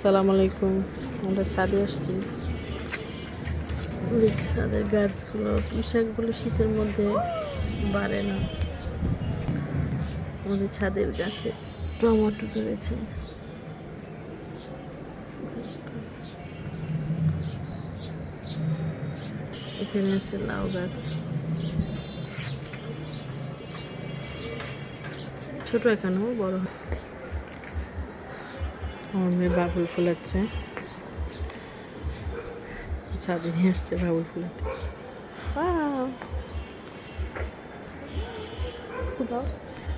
আসসালামু আলাইকুম। আমরা ছাদে আসছি। ছাদের গাছগুলো, পোশাকগুলো শীতের মধ্যে বাড়ে না। আমাদের ছাদের গাছে টমেটো ধরেছে। এখানে আছে লাউ গাছ। ছোট এখানেও, বড় হয়। আমার মেয়ে বাবুল ফুলাচ্ছে। ছাদে নিয়ে আসছে বাবুল ফুলাতে। Wow!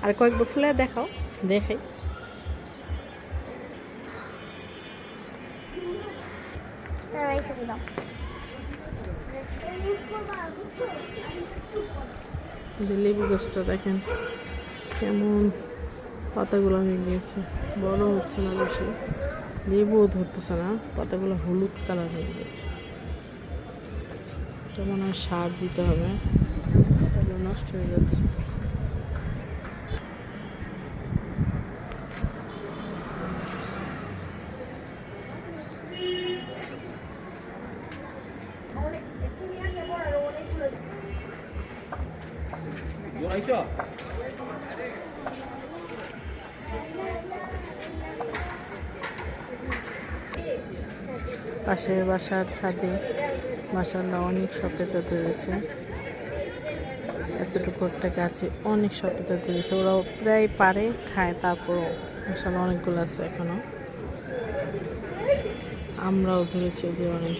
আর কয়েকবার ফুলে দেখাও দেখাই। লেবু গাছটা দেখেন কেমন। পাতাগুলো হয়ে গিয়েছে বড় হচ্ছে না বেশি। লেবুও ধরতেছে না, পাতাগুলো হলুদ কালার হয়ে গেছে। এটা মনে হয় সার দিতে হবে। পাতাগুলো নষ্ট হয়ে যাচ্ছে। পাশের বাসার ছাদে মাসাল্লাহ অনেক সতেতা ধরেছে এতটুকু একটা গাছে অনেক সতেতা ধরেছে ওরাও প্রায় পারে, খায়, তারপরও মাসাল্লাহ অনেকগুলো আছে এখনও। আমরাও ধরেছি ওদের অনেক